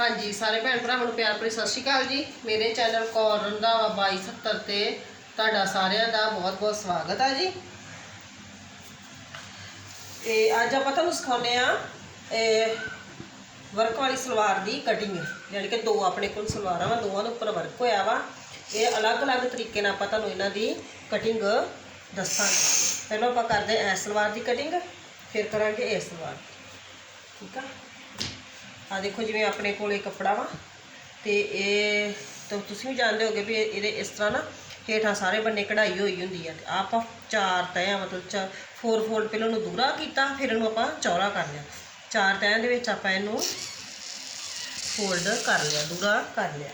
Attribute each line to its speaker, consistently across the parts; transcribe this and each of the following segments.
Speaker 1: ਹਾਂਜੀ, ਸਾਰੇ ਭੈਣ ਭਰਾਵਾਂ ਨੂੰ ਪਿਆਰ ਭਰੀ ਸਤਿ ਸ਼੍ਰੀ ਅਕਾਲ ਜੀ। ਮੇਰੇ ਚੈਨਲ ਕੌਰ ਰੰਧਾਵਾ 2270 ਤੇ ਤੁਹਾਡਾ ਸਾਰਿਆਂ ਦਾ ਬਹੁਤ-ਬਹੁਤ ਸਵਾਗਤ ਹੈ ਜੀ। ਇਹ ਅੱਜ ਆਪਾਂ ਤੁਹਾਨੂੰ ਸਿਖਾਉਂਦੇ ਆ ਇਹ ਵਰਕ ਵਾਲੀ ਸਲਵਾਰ ਦੀ ਕਟਿੰਗ ਯਾਨੀ ਕਿ ਦੋ ਆਪਣੇ ਕੋਲ ਸਲਵਾਰਾਂ ਵਾ, ਦੋਵਾਂ ਦੇ ਉੱਪਰ ਵਰਕ ਹੋਇਆ ਵਾ। ਇਹ ਅਲੱਗ-ਅਲੱਗ ਤਰੀਕੇ ਨਾਲ ਆਪਾਂ ਤੁਹਾਨੂੰ ਇਹਨਾਂ ਦੀ ਕਟਿੰਗ ਦੱਸਾਂਗੇ। ਪਹਿਲਾਂ ਆਪਾਂ ਕਰਦੇ ਐ ਸਲਵਾਰ ਦੀ ਕਟਿੰਗ ਫਿਰ ਕਰਾਂਗੇ ਇਹ ਸਲਵਾਰ ਠੀਕ ਆ? ਆ ਦੇਖੋ ਜਿਵੇਂ ਆਪਣੇ ਕੋਲ ਕੱਪੜਾ ਵਾ ਤੇ ਇਹ ਤਾਂ ਤੁਸੀਂ ਵੀ ਜਾਣਦੇ ਹੋਗੇ ਵੀ ਇਹਦੇ ਇਸ ਤਰ੍ਹਾਂ ਨਾ ਹੇਠਾਂ ਸਾਰੇ ਬੰਨੇ ਕਢਾਈ ਹੋਈ ਹੁੰਦੀ ਆ ਤੇ ਆਪਾਂ ਚਾਰ ਤਹਿਆਂ ਮਤਲਬ ਚਾ ਫੋਰ ਫੋਲਡ ਪਹਿਲਾਂ ਨੂੰ ਦੂਰਾ ਕੀਤਾ, ਫਿਰ ਇਹਨੂੰ ਆਪਾਂ ਚੌੜਾ ਕਰ ਲਿਆ। ਚਾਰ ਤਹਿਆਂ ਦੇ ਵਿੱਚ ਆਪਾਂ ਇਹਨੂੰ ਫੋਲਡ ਕਰ ਲਿਆ, ਦੂਰਾ ਕਰ ਲਿਆ।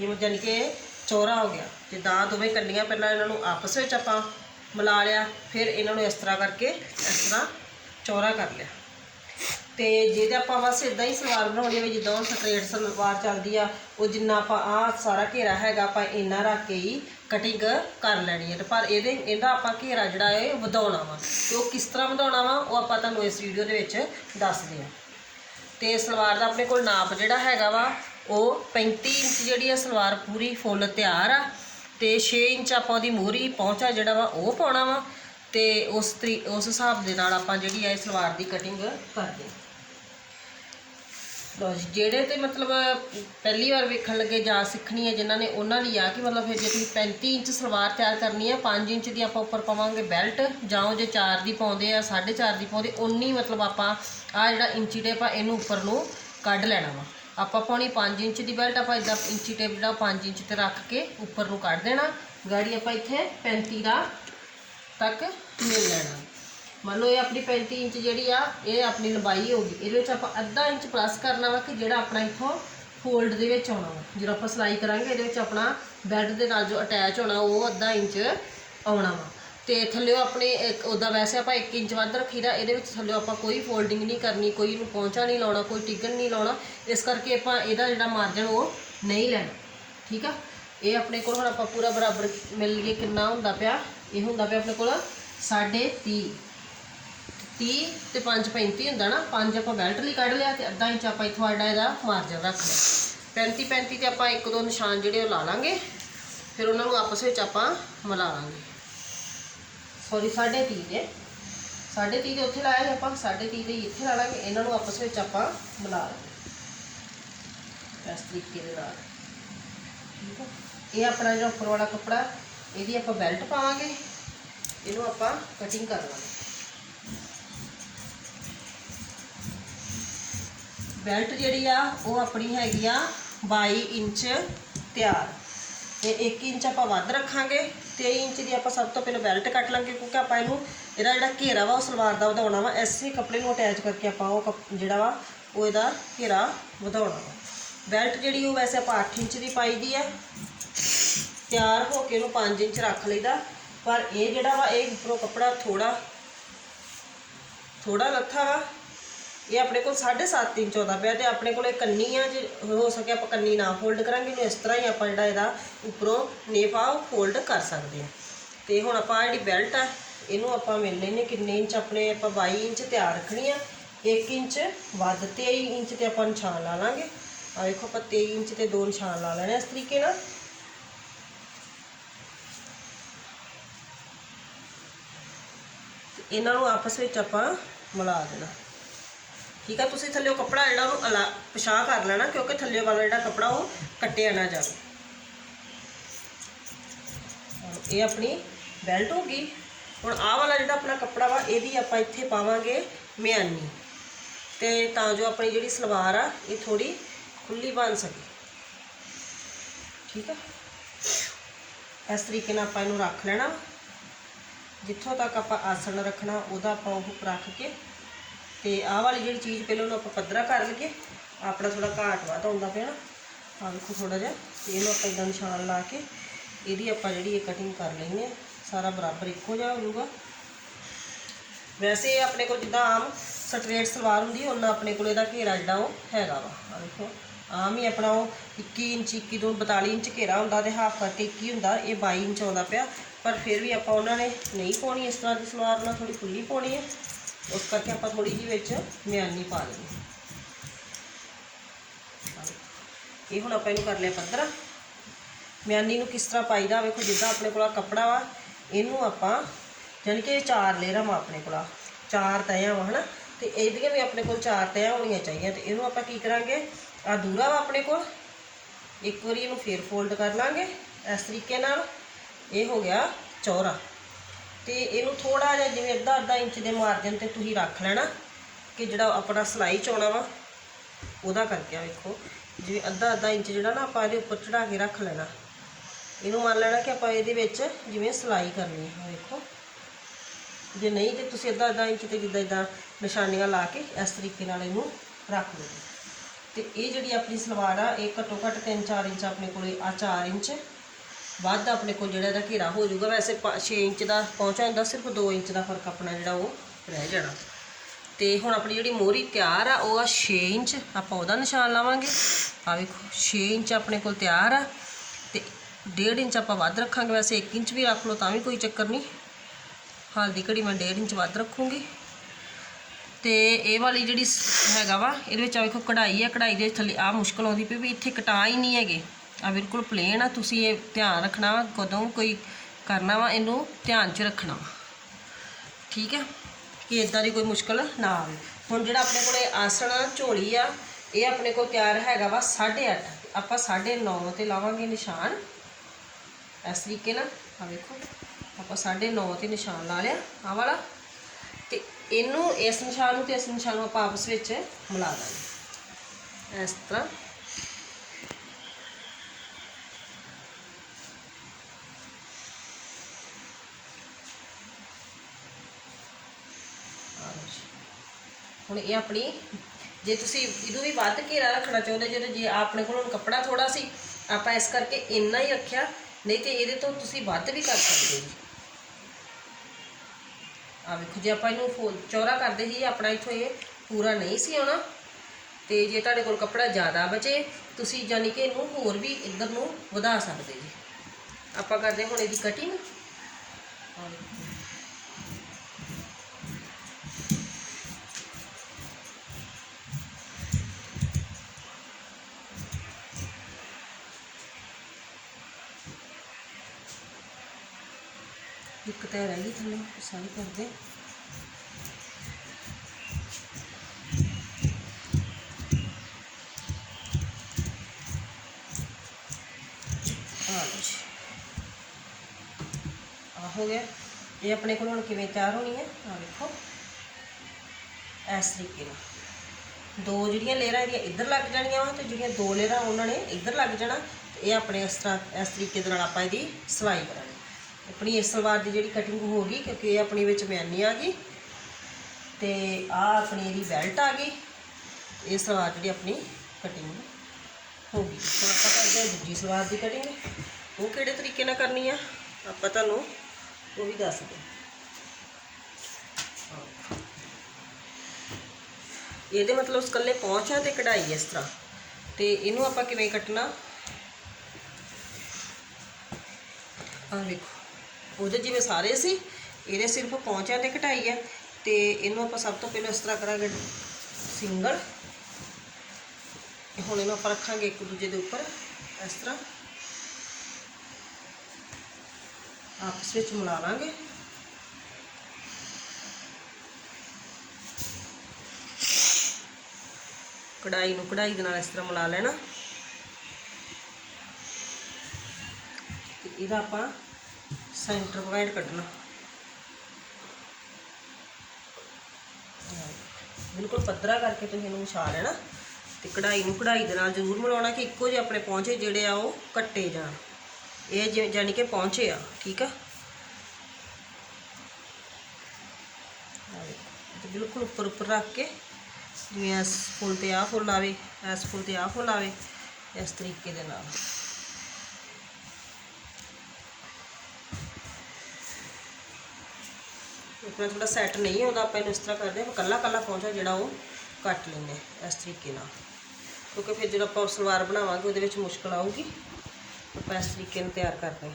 Speaker 1: ਇਹ ਜਾਨੀ ਕਿ ਚੌੜਾ ਹੋ ਗਿਆ। ਜਿੱਦਾਂ ਦੋਵੇਂ ਕੰਨੀਆਂ ਪਹਿਲਾਂ ਇਹਨਾਂ ਨੂੰ ਆਪਸ ਵਿੱਚ ਆਪਾਂ ਮਿਲਾ ਲਿਆ, ਫਿਰ ਇਹਨਾਂ ਨੂੰ ਇਸ ਤਰ੍ਹਾਂ ਕਰਕੇ ਇਸ ਤਰ੍ਹਾਂ ਚੌੜਾ ਕਰ ਲਿਆ। ਤੇ ਜੇ ਤੇ ਆਪਾਂ ਬਸ ਇਦਾਂ ਹੀ ਸਲਵਾਰ ਬਣਾਉਣੀ ਹੋਵੇ ਜਿੱਦਾਂ ਹੁਣ ਸਟ੍ਰੇਟ ਸਲਵਾਰ ਚੱਲਦੀ ਆ, ਉਹ ਜਿੰਨਾ ਆਪਾਂ ਆ ਸਾਰਾ ਘੇਰਾ ਹੈਗਾ, ਆਪਾਂ ਇੰਨਾ ਰੱਖ ਕੇ ਹੀ ਕਟਿੰਗ ਕਰ ਲੈਣੀ ਹੈ ਤੇ ਪਰ ਇਹਦੇ, ਇਹਦਾ ਆਪਾਂ ਘੇਰਾ ਜਿਹੜਾ ਹੈ ਵਧਾਉਣਾ ਵਾ ਤੇ ਉਹ ਕਿਸ ਤਰ੍ਹਾਂ ਵਧਾਉਣਾ ਵਾ, ਉਹ ਆਪਾਂ ਤੁਹਾਨੂੰ ਇਸ ਵੀਡੀਓ ਦੇ ਵਿੱਚ ਦੱਸਦੇ ਆ। ਤੇ ਸਲਵਾਰ ਦਾ ਆਪਣੇ ਕੋਲ ਨਾਪ ਜਿਹੜਾ ਹੈਗਾ ਵਾ, ਉਹ 35 ਇੰਚ ਜਿਹੜੀ ਆ ਸਲਵਾਰ ਪੂਰੀ ਫੁੱਲ ਤਿਆਰ ਆ ਤੇ 6 ਇੰਚ ਆਪਾਂ ਉਹਦੀ ਮੂਹਰੀ ਪਹੁੰਚਾ ਜਿਹੜਾ ਵਾ, ਉਹ ਪਾਉਣਾ ਵਾ ਤੇ ਉਸ ਤਰੀ, ਉਸ ਹਿਸਾਬ ਦੇ ਨਾਲ ਆਪਾਂ ਜਿਹੜੀ ਆ ਇਹ ਸਲਵਾਰ ਦੀ ਕਟਿੰਗ ਕਰਦੇ ਹਾਂ ਲੋ ਜੀ ਜਿਹੜੇ ਤੇ ਮਤਲਬ ਪਹਿਲੀ ਵਾਰ ਵੇਖਣ ਲੱਗੇ ਜਾਂ ਸਿੱਖਣੀ ਹੈ ਜਿਨ੍ਹਾਂ ਨੇ ਉਹਨਾਂ ਲਈ ਆ ਕਿ ਮਤਲਬ ਫਿਰ ਜੇ ਤੁਸੀਂ 35 ਇੰਚ ਸਲਵਾਰ ਤਿਆਰ ਕਰਨੀ ਹੈ 5 ਇੰਚ ਦੀ ਆਪਾਂ ਉੱਪਰ ਪਾਵਾਂਗੇ ਬੈਲਟ ਜਾਂ ਉਹ ਜੇ 4 ਦੀ ਪਾਉਂਦੇ ਆ 4.5 ਦੀ ਪਾਉਂਦੇ ਉਨੀ ਮਤਲਬ ਆਪਾਂ ਆ ਜਿਹੜਾ ਇੰਚੀ ਟੇਪ ਆ ਇਹਨੂੰ ਉੱਪਰ ਨੂੰ ਕੱਢ ਲੈਣਾ ਵਾ। ਆਪਾਂ ਪਾਉਣੀ 5 ਇੰਚ ਦੀ ਬੈਲਟ, ਆਪਾਂ ਇਦਾਂ ਇੰਚੀ ਟੇਪ ਜਿਹੜਾ 5 ਇੰਚ ਤੇ ਰੱਖ ਕੇ ਉੱਪਰ ਨੂੰ ਕੱਢ ਦੇਣਾ। ਗਾੜੀ ਆਪਾਂ ਇੱਥੇ 35 ਦਾ ਤੱਕ ਮਿਲ ਲੈਣਾ। ਮੰਨ ਲਓ ਇਹ ਆਪਣੀ 35 ਇੰਚ ਜਿਹੜੀ ਆ, ਇਹ ਆਪਣੀ ਲੰਬਾਈ ਹੋਗੀ ਇਹਦੇ ਵਿੱਚ ਆਪਾਂ ਅੱਧਾ ਇੰਚ ਪਲੱਸ ਕਰਨਾ ਵਾ ਕਿ ਜਿਹੜਾ ਆਪਣਾ ਇੱਥੋਂ ਫੋਲਡ ਦੇ ਵਿੱਚ ਆਉਣਾ ਵਾ। ਜਦੋਂ ਆਪਾਂ ਸਿਲਾਈ ਕਰਾਂਗੇ, ਇਹਦੇ ਵਿੱਚ ਆਪਣਾ ਬੈੱਡ ਦੇ ਨਾਲ ਜੋ ਅਟੈਚ ਹੋਣਾ, ਉਹ ਅੱਧਾ ਇੰਚ ਆਉਣਾ ਵਾ। ਤੇ ਥੱਲੇ ਆਪਣੇ ਇੱਕ, ਉਹਦਾ ਵੈਸੇ ਆਪਾਂ 1 ਇੰਚ ਵੱਧ ਰੱਖੀਦਾ, ਇਹਦੇ ਵਿੱਚ ਥੱਲੇ ਆਪਾਂ ਕੋਈ ਫੋਲਡਿੰਗ ਨਹੀਂ ਕਰਨੀ, ਕੋਈ ਇਹਨੂੰ ਪਹੁੰਚਾ ਨਹੀਂ ਲਾਉਣਾ, ਕੋਈ ਟਿਕਨ ਨਹੀਂ ਲਾਉਣਾ। ਇਸ ਕਰਕੇ ਆਪਾਂ ਇਹਦਾ ਜਿਹੜਾ ਮਾਰਜਨ ਉਹ ਨਹੀਂ ਲੈਣਾ। ਠੀਕ ਆ? ਇਹ ਆਪਣੇ ਕੋਲ ਹੁਣ ਆਪਾਂ ਪੂਰਾ ਬਰਾਬਰ ਮਿਲ ਗਏ ਕਿੰਨਾ ਹੁੰਦਾ ਪਿਆ? ਇਹ ਹੁੰਦਾ ਪਿਆ ਆਪਣੇ ਕੋਲ 30 30 ਤੇ 5 35 ਹੁੰਦਾ ਨਾ 5 ਆਪਾਂ ਬੈਲਟ ਲਈ ਕੱਢ ਲਿਆ ਤੇ ਅੱਧਾ ਇੰਚ ਆਪਾਂ ਇੱਥੋਂ ਆਡਾ ਇਹਦਾ ਮਾਰਜਨ ਰੱਖ ਲਿਆ। 35 35 ਤੇ ਆਪਾਂ ਇੱਕ ਦੋ ਨਿਸ਼ਾਨ ਜਿਹੜੇ ਉਹ ਲਾ ਲਾਂਗੇ, ਫਿਰ ਉਹਨਾਂ ਨੂੰ ਆਪਸ ਵਿੱਚ ਆਪਾਂ ਮਿਲਾ ਲਾਂਗੇ। ਸੌਰੀ 30 ਦੇ 30 ਦੇ ਉੱਥੇ ਲਾਇਆ ਸੀ ਆਪਾਂ 30 ਦੇ ਇੱਥੇ ਲਾ ਲਾਂਗੇ, ਇਹਨਾਂ ਨੂੰ ਆਪਸ ਵਿੱਚ ਆਪਾਂ ਮਿਲਾ ਲਾਂਗੇ। ਇਸ ਤਰੀਕੇ ਦੇ ਨਾਲ। ਠੀਕ ਹੈ ਇਹ ਆਪਣਾ ਜਿਹੜਾ ਉੱਪਰ ਵਾਲਾ ਕੱਪੜਾ, ਇਹਦੀ ਆਪਾਂ ਬੈਲਟ ਪਾਵਾਂਗੇ, ਇਹਨੂੰ ਆਪਾਂ ਕਟਿੰਗ ਕਰ ਲਾਂਗੇ। ਬੈਲਟ ਜਿਹੜੀ ਆ, ਉਹ ਆਪਣੀ ਹੈਗੀ ਆ 22 ਇੰਚ ਤਿਆਰ। ਤੇ 1 ਇੰਚ ਆਪਾਂ ਵੱਧ ਰੱਖਾਂਗੇ 23 ਇੰਚ ਦੀ ਆਪਾਂ ਸਭ ਤੋਂ ਪਹਿਲਾਂ ਬੈਲਟ ਕੱਟ ਲਾਂਗੇ ਕਿਉਂਕਿ ਆਪਾਂ ਇਹਨੂੰ, ਇਹਦਾ ਜਿਹੜਾ ਘੇਰਾ ਵਾ, ਉਹ ਸਲਵਾਰ ਦਾ ਵਧਾਉਣਾ ਵਾ। ਐਸੇ ਕੱਪੜੇ ਨੂੰ ਅਟੈਚ ਕਰਕੇ ਆਪਾਂ ਉਹ ਕੱਪ- ਜਿਹੜਾ ਵਾ, ਉਹ ਇਹਦਾ ਘੇਰਾ ਵਧਾਉਣਾ ਵਾ। ਬੈਲਟ ਜਿਹੜੀ ਉਹ ਵੈਸੇ ਆਪਾਂ 8 ਇੰਚ ਦੀ ਪਾਈ ਦੀ ਆ। ਤਿਆਰ ਹੋ ਕੇ ਇਹਨੂੰ 5 ਇੰਚ ਰੱਖ ਲਈਦਾ। ਪਰ ਇਹ ਜਿਹੜਾ ਵਾ, ਇਹ ਉੱਪਰੋਂ ਕੱਪੜਾ ਥੋੜਾ ਥੋੜਾ ਲੱਥਾ ਵਾ। ਇਹ ਆਪਣੇ ਕੋਲ 7.5 ਇੰਚ ਆਉਂਦਾ ਪਿਆ ਤੇ ਆਪਣੇ ਕੋਲ ਇਹ ਕੰਨੀ ਆ, ਜੇ ਹੋ ਸਕੇ ਆਪਾਂ ਕੰਨੀ ਨਾ ਫੋਲਡ ਕਰਾਂਗੇ, ਇਹਨੂੰ ਇਸ ਤਰ੍ਹਾਂ ਹੀ ਆਪਾਂ ਜਿਹੜਾ ਇਹਦਾ ਉੱਪਰੋਂ ਨੇਫ ਆ ਫੋਲਡ ਕਰ ਸਕਦੇ ਆ ਤੇ ਹੁਣ ਆਪਾਂ ਜਿਹੜੀ ਬੈਲਟ ਆ, ਇਹਨੂੰ ਆਪਾਂ ਮਿਲ ਲੈਨੇ ਕਿੰਨੇ ਇੰਚ, ਆਪਣੇ ਆਪਾਂ 22 ਇੰਚ ਤਿਆਰ ਰੱਖਣੀ ਆ। 1 ਇੰਚ ਵੱਧ 23 ਇੰਚ ਤੇ ਆਪਾਂ ਨਿਸ਼ਾਨ ਲਾ ਲਾਂਗੇ। ਆ ਵੇਖੋ ਆਪਾਂ 23 ਇੰਚ ਤੇ ਦੋ ਨਿਸ਼ਾਨ ਲਾ ਲੈਣੇ ਇਸ ਤਰੀਕੇ ਨਾਲ। ਇਹਨਾਂ ਨੂੰ ਆਪਸ ਵਿੱਚ ਆਪਾਂ ਮਿਲਾ ਦੇਣਾ। ਠੀਕ ਆ, ਤੁਸੀਂ ਥੱਲੇ ਕੱਪੜਾ ਜਿਹੜਾ ਉਹਨੂੰ ਅਲਾ ਪਿਛਾਂ ਕਰ ਲੈਣਾ, ਕਿਉਂਕਿ ਥੱਲੇ ਵਾਲਾ ਜਿਹੜਾ ਕੱਪੜਾ ਉਹ ਕੱਟਿਆ ਨਾ ਜਾਵੇ। ਇਹ ਆਪਣੀ ਬੈਲਟ ਹੋ ਗਈ। ਹੁਣ ਆਹ ਵਾਲਾ ਜਿਹੜਾ ਆਪਣਾ ਕੱਪੜਾ ਵਾ ਇਹਦੀ ਆਪਾਂ ਇੱਥੇ ਪਾਵਾਂਗੇ ਮਿਆਨੀ। ਤੇ ਤਾਂ ਜੋ ਆਪਣੀ ਜਿਹੜੀ ਸਲਵਾਰ ਆ, ਇਹ ਥੋੜੀ ਖੁੱਲੀ ਬਣ ਸਕੇ। ਠੀਕ ਆ? ਇਸ ਤਰੀਕੇ ਨਾਲ ਆਪਾਂ ਇਹਨੂੰ ਰੱਖ ਲੈਣਾ। ਜਿੱਥੋਂ ਤੱਕ ਆਪਾਂ ਆਸਣ ਰੱਖਣਾ, ਉਹਦਾ ਆਪਾਂ ਉਹ ਰੱਖ ਕੇ ਤੇ ਆਹ ਵਾਲੀ ਜਿਹੜੀ ਚੀਜ਼ ਪਹਿਲਾਂ ਉਹਨੂੰ ਆਪਾਂ ਪੱਧਰਾ ਕਰ ਲਈਏ। ਆਪਣਾ ਥੋੜਾ ਘਾਟ ਵਾਧ ਆਉਂਦਾ ਪਿਆ ਨਾ। ਆਹ ਵੇਖੋ ਥੋੜਾ ਜਿਹਾ। ਤੇ ਇਹਨੂੰ ਆਪਾਂ ਇਦਾਂ ਨਿਸ਼ਾਨ ਲਾ ਕੇ ਇਹਦੀ ਆਪਾਂ ਜਿਹੜੀ ਇਹ ਕਟਿੰਗ ਕਰ ਲੈਣੀ ਆ ਸਾਰਾ ਬਰਾਬਰ ਇੱਕੋ ਜਿਹਾ ਹੋ ਜਾਊਗਾ। ਵੈਸੇ ਆਪਣੇ ਕੋਲ ਜਿੱਦਾਂ ਆਮ ਸਟਰੇਟ ਸਲਵਾਰ ਹੁੰਦੀ ਉਹਨਾਂ ਆਪਣੇ ਕੋਲ ਇਹਦਾ ਘੇਰਾ ਜਿਹੜਾ ਉਹ ਹੈਗਾ ਵਾ। ਆਹ ਦੇਖੋ ਆਮ ਹੀ ਆਪਣਾ ਉਹ 21 ਇੰਚ 21 ਤੋਂ 42 ਇੰਚ ਘੇਰਾ ਹੁੰਦਾ ਤੇ ਹਾਫ ਕਰਕੇ 21 ਹੁੰਦਾ। ਇਹ 22 ਇੰਚ ਆਉਂਦਾ ਪਿਆ। ਪਰ ਫਿਰ ਵੀ ਆਪਾਂ ਉਹਨਾਂ ਨੇ ਨਹੀਂ ਪਾਉਣੀ ਇਸ ਤਰ੍ਹਾਂ ਦੀ ਸਲਵਾਰ ਨਾਲ ਥੋੜੀ ਖੁੱਲੀ ਪਾਉਣੀ ਹੈ। ਉਸ ਕਰਕੇ ਆਪਾਂ ਥੋੜੀ ਜਿਹੀ ਵਿੱਚ ਮਿਆਨੀ ਪਾ ਲਈ ਇਹ ਹੁਣ ਆਪਾਂ ਇਹਨੂੰ ਕਰ ਲਿਆ ਪੱਧਰਾ। ਮਿਆਨੀ ਨੂੰ ਕਿਸ ਤਰ੍ਹਾਂ ਪਾਈਦਾ, ਵੇਖੋ ਜਿੱਦਾਂ ਆਪਣੇ ਕੋਲ ਕੱਪੜਾ ਵਾ, ਇਹਨੂੰ ਆਪਾਂ ਜਾਣੀ ਕਿ ਚਾਰ ਲੇਅਰਾਂ ਵਾ ਆਪਣੇ ਕੋਲ ਚਾਰ ਤਹਿਆਂ ਵਾ, ਹਨਾ? ਤੇ ਇਹਦੀਆਂ ਵੀ ਆਪਣੇ ਕੋਲ ਚਾਰ ਤਹਿਆਂ ਹੋਣੀਆਂ ਚਾਹੀਦੀਆਂ ਤੇ ਇਹਨੂੰ ਆਪਾਂ ਕੀ ਕਰਾਂਗੇ? ਆ ਦੂਰਾ ਵਾ ਆਪਣੇ ਕੋਲ। ਇੱਕ ਵਾਰੀ ਇਹਨੂੰ ਫੇਰ ਫੋਲਡ ਕਰ ਲਾਂਗੇ। ਇਸ ਤਰੀਕੇ ਨਾਲ ਇਹ ਹੋ ਗਿਆ ਚੌਰਾ। ਤੇ ਇਹਨੂੰ ਥੋੜਾ ਜਿਹਾ ਜਿਵੇਂ ਅੱਧਾ ਅੱਧਾ ਇੰਚ ਦੇ ਮਾਰਜਨ ਤੇ ਤੁਸੀਂ ਰੱਖ ਲੈਣਾ, ਕਿ ਜਿਹੜਾ ਆਪਣਾ ਸਲਾਈ ਚੋਣਾ ਵਾ, ਉਹਦਾ ਕਰਕੇ ਆ ਵੇਖੋ। ਜਿਵੇਂ ਅੱਧਾ ਅੱਧਾ ਇੰਚ ਜਿਹੜਾ ਨਾ ਆਪਾਂ ਇਹਦੇ ਉੱਪਰ ਚੜਾ ਕੇ ਰੱਖ ਲੈਣਾ। ਇਹਨੂੰ ਮੰਨ ਲੈਣਾ ਕਿ ਆਪਾਂ ਇਹਦੇ ਵਿੱਚ ਜਿਵੇਂ ਸਲਾਈ ਕਰਨੀ ਹੈ ਵੇਖੋ। ਜੇ ਨਹੀਂ ਤੇ ਤੁਸੀਂ ਅੱਧਾ ਅੱਧਾ ਇੰਚ ਤੇ ਜਿੱਦਾਂ ਇਦਾਂ ਨਿਸ਼ਾਨੀਆਂ ਲਾ ਕੇ ਇਸ ਤਰੀਕੇ ਨਾਲ ਇਹਨੂੰ ਰੱਖ ਲਓ ਤੇ ਇਹ ਜਿਹੜੀ ਆਪਣੀ ਸਲਵਾਰ ਆ, ਇਹ ਘੱਟੋ ਘੱਟ 3-4 ਇੰਚ ਆਪਣੇ ਕੋਲੇ ਆ 4 ਇੰਚ। ਵੱਧ ਆਪਣੇ ਕੋਲ ਜਿਹੜਾ ਇਹਦਾ ਘੇਰਾ ਹੋ ਜਾਊਗਾ। ਵੈਸੇ 6 ਇੰਚ ਦਾ ਪਹੁੰਚਾ ਹੁੰਦਾ ਸਿਰਫ 2 ਇੰਚ ਦਾ ਫ਼ਰਕ ਆਪਣਾ ਜਿਹੜਾ ਉਹ ਰਹਿ ਜਾਣਾ। ਤੇ ਹੁਣ ਆਪਣੀ ਜਿਹੜੀ ਮੋਹਰੀ ਤਿਆਰ ਆ, ਉਹ ਆ 6 ਇੰਚ। ਆਪਾਂ ਉਹਦਾ ਨਿਸ਼ਾਨ ਲਾਵਾਂਗੇ। ਆ ਵੇਖੋ 6 ਇੰਚ ਆਪਣੇ ਕੋਲ ਤਿਆਰ ਆ। ਤੇ 1.5 ਇੰਚ ਆਪਾਂ ਵੱਧ ਰੱਖਾਂਗੇ। ਵੈਸੇ 1 ਇੰਚ ਵੀ ਰੱਖ ਲਓ ਤਾਂ ਵੀ ਕੋਈ ਚੱਕਰ ਨਹੀਂ। ਹਾਲ ਦੀ ਘੜੀ ਮੈਂ 1.5 ਇੰਚ ਵੱਧ ਰੱਖੂੰਗੀ। ਤੇ ਇਹ ਵਾਲੀ ਜਿਹੜੀ ਸ- ਹੈਗਾ ਵਾ, ਇਹਦੇ ਵਿੱਚ ਆ ਵੇਖੋ ਕਢਾਈ ਆ। ਕਢਾਈ ਦੇ ਥੱਲੇ ਆ ਮੁਸ਼ਕਲ ਆਉਂਦੀ ਪਈ ਵੀ ਇੱਥੇ ਕਟਾ ਹੀ ਨਹੀਂ ਹੈਗੇ। ਆ ਬਿਲਕੁਲ ਪਲੇਨ ਆ, ਤੁਸੀਂ ਇਹ ਧਿਆਨ ਰੱਖਣਾ ਵਾ, ਕਦੋਂ ਕੋਈ ਕਰਨਾ ਵਾ, ਇਹਨੂੰ ਧਿਆਨ 'ਚ ਰੱਖਣਾ ਵਾ। ਠੀਕ ਹੈ ਕਿ ਇਦਾਂ ਦੀ ਕੋਈ ਮੁਸ਼ਕਲ ਨਾ ਆਵੇ। ਹੁਣ ਜਿਹੜਾ ਆਪਣੇ ਕੋਲੇ ਆਸਣ ਝੋਲੀ ਆ, ਇਹ ਆਪਣੇ ਕੋਲ ਤਿਆਰ ਹੈਗਾ ਵਾ 8.5 ਆਪਾਂ 9.5 ਤੇ ਲਾਵਾਂਗੇ ਨਿਸ਼ਾਨ। ਇਸ ਤਰੀਕੇ ਨਾਲ ਆ ਵੇਖੋ, ਆਪਾਂ 9.5 ਤੇ ਨਿਸ਼ਾਨ ਲਾ ਲਿਆ ਆ ਵਾਲਾ। ਤੇ ਇਹਨੂੰ ਇਸ ਨਿਸ਼ਾਨ ਨੂੰ ਤੇ ਇਸ ਨਿਸ਼ਾਨ ਨੂੰ ਆਪਾਂ ਆਪਸ ਵਿੱਚ ਮਿਲਾ ਦਾਂਗੇ। ਇਸ ਤਰ੍ਹਾਂ ਹੁਣ ਇਹ ਆਪਣੀ, ਜੇ ਤੁਸੀਂ ਇਹਨੂੰ ਵੀ ਵੱਧ ਘੇਰਾ ਰੱਖਣਾ ਚਾਹੁੰਦੇ, ਜਦੋਂ ਜੇ ਆਪਣੇ ਕੋਲ ਹੁਣ ਕੱਪੜਾ ਥੋੜਾ ਸੀ, ਆਪਾਂ ਇਸ ਕਰਕੇ ਇੰਨਾ ਹੀ ਰੱਖਿਆ, ਨਹੀਂ ਤੇ ਇਹਦੇ ਤੋਂ ਤੁਸੀਂ ਵੱਧ ਵੀ ਕਰ ਸਕਦੇ ਹੋ। ਜੀ ਆ ਵੇਖੋ, ਜੇ ਆਪਾਂ ਇਹਨੂੰ ਫੋ- ਚੌੜਾ ਕਰਦੇ ਸੀ, ਆਪਣਾ ਇੱਥੋਂ ਇਹ ਪੂਰਾ ਨਹੀਂ ਸੀ ਆਉਣਾ, ਤੇ ਜੇ ਤੁਹਾਡੇ ਕੋਲ ਕੱਪੜਾ ਜ਼ਿਆਦਾ ਬਚੇ, ਤੁਸੀਂ ਯਾਨੀ ਕਿ ਇਹਨੂੰ ਹੋਰ ਵੀ ਇੱਧਰ ਨੂੰ ਵਧਾ ਸਕਦੇ ਜੀ। ਆਪਾਂ ਕਰਦੇ ਹੁਣ ਇਹਦੀ ਕਟਿੰਗ ਇੱਕ ਤਾਂ ਰਹਿ ਗਈ ਥੱਲੇ, ਸਾਰੀ ਕਰਦੇ ਆ ਹੋ ਗਿਆ। ਇਹ ਆਪਣੇ ਕੋਲ ਹੁਣ ਕਿਵੇਂ ਤਿਆਰ ਹੋਣੀ ਹੈ? ਆ ਵੇਖੋ। ਇਸ ਤਰੀਕੇ ਨਾਲ। ਦੋ ਜਿਹੜੀਆਂ ਲੇਅਰਾਂ ਇਹਦੀਆਂ ਇੱਧਰ ਲੱਗ ਜਾਣੀਆਂ ਵਾ ਤੇ ਜਿਹੜੀਆਂ ਦੋ ਲੇਅਰਾਂ ਉਹਨਾਂ ਨੇ ਇੱਧਰ ਲੱਗ ਜਾਣਾ। ਤੇ ਇਹ ਆਪਣੇ ਇਸ ਤਰ੍ਹਾਂ ਇਸ ਤਰੀਕੇ ਦੇ ਨਾਲ ਆਪਾਂ ਇਹਦੀ ਸਿਲਾਈ ਕਰਾਂਗੇ। ਆਪਣੀ ਇਸ ਸਲਵਾਰ ਦੀ ਜਿਹੜੀ ਕਟਿੰਗ ਹੋ ਗਈ, ਕਿਉਂਕਿ ਇਹ ਆਪਣੀ ਵਿੱਚ ਮਿਆਨੀ ਆ ਗਈ ਤੇ ਆ ਆਪਣੀ ਇਹਦੀ ਬੈਲਟ ਆ ਗਈ। ਇਹ ਸਲਵਾਰ ਜਿਹੜੀ ਆਪਣੀ ਕਟਿੰਗ ਹੋ ਗਈ। ਹੁਣ ਆਪਾਂ ਕਰਦੇ ਹਾਂ ਦੂਜੀ ਸਲਵਾਰ ਦੀ ਕਟਿੰਗ ਉਹ ਕਿਹੜੇ ਤਰੀਕੇ ਨਾਲ ਕਰਨੀ ਆ? ਆਪਾਂ ਤੁਹਾਨੂੰ ਉਹ ਵੀ ਦੱਸ ਦਿਆਂ ਇਹਦੇ ਮਤਲਬ ਇਕੱਲੇ ਪਹੁੰਚ ਆ ਤੇ ਕਢਾਈ ਇਸ ਤਰ੍ਹਾਂ। ਤੇ ਇਹਨੂੰ ਆਪਾਂ ਕਿਵੇਂ ਕੱਟਣਾ? ਆ ਵੇਖੋ। ਉਹਦੇ ਜਿਵੇਂ ਸਾਰੇ ਸੀ ਇਹਦੇ ਸਿਰਫ ਪਹੁੰਚਾਂ ਤੇ ਘਟਾਈ ਹੈ ਤੇ ਇਹਨੂੰ ਆਪਾਂ ਸਭ ਤੋਂ ਪਹਿਲਾਂ ਇਸ ਤਰ੍ਹਾਂ ਕਰਾਂਗੇ ਸਿੰਗਲ। ਹੁਣ ਇਹਨੂੰ ਆਪਾਂ ਰੱਖਾਂਗੇ ਇੱਕ ਦੂਜੇ ਦੇ ਉੱਪਰ, ਇਸ ਤਰ੍ਹਾਂ। ਆਪਸ ਵਿੱਚ ਮਿਲਾ ਲਾਂਗੇ। ਕਢਾਈ ਨੂੰ ਕਢਾਈ ਦੇ ਨਾਲ ਇਸ ਤਰ੍ਹਾਂ ਮਿਲਾ ਲੈਣਾ। ਤੇ ਇਹਦਾ ਆਪਾਂ ਸੈਂਟਰ ਪੁਆਇੰਟ ਕੱਢਣਾ। ਬਿਲਕੁਲ ਪੱਧਰਾ ਕਰਕੇ ਤੁਸੀਂ ਇਹਨੂੰ ਵਿਛਾ ਲੈਣਾ ਤੇ ਕਢਾਈ ਨੂੰ ਕਢਾਈ ਦੇ ਨਾਲ ਜ਼ਰੂਰ ਮਿਲਾਉਣਾ ਕਿ ਇੱਕੋ ਜਿਹੇ ਆਪਣੇ ਪਹੁੰਚੇ ਜਿਹੜੇ ਆ ਉਹ ਕੱਟੇ ਜਾਣ। ਇਹ ਜਿ- ਜਾਣੀ ਕਿ ਪਹੁੰਚੇ ਆ, ਠੀਕ ਆ? ਆਹ ਤੇ ਬਿਲਕੁਲ ਉੱਪਰ ਉੱਪਰ ਰੱਖ ਕੇ ਜਿਵੇਂ ਇਸ ਫੁੱਲ ਤੇ ਆਹ ਫੁੱਲ ਆਵੇ, ਇਸ ਫੁੱਲ ਤੇ ਆਹ ਫੁੱਲ ਆਵੇ, ਇਸ ਤਰੀਕੇ ਦੇ ਨਾਲ। ਆਪਣਾ ਥੋੜਾ ਸੈੱਟ ਨਹੀਂ ਹੁੰਦਾ ਆਪਾਂ ਇਹਨੂੰ ਇਸ ਤਰ੍ਹਾਂ ਕਰਦੇ ਹਾਂ ਕੱਲਾ ਕੱਲਾ ਪਹੁੰਚਾ ਜਿਹੜਾ ਉਹ ਕੱਟ ਲੈਂਦੇ ਹਾਂ, ਇਸ ਤਰੀਕੇ ਨਾਲ। ਕਿਉਂਕਿ ਫਿਰ ਜਦੋਂ ਆਪਾਂ ਸਲਵਾਰ ਬਣਾਵਾਂਗੇ, ਉਹਦੇ ਵਿੱਚ ਮੁਸ਼ਕਲ ਆਊਗੀ। ਆਪਾਂ ਇਸ ਤਰੀਕੇ ਨਾਲ ਤਿਆਰ ਕਰਦੇ ਹਾਂ।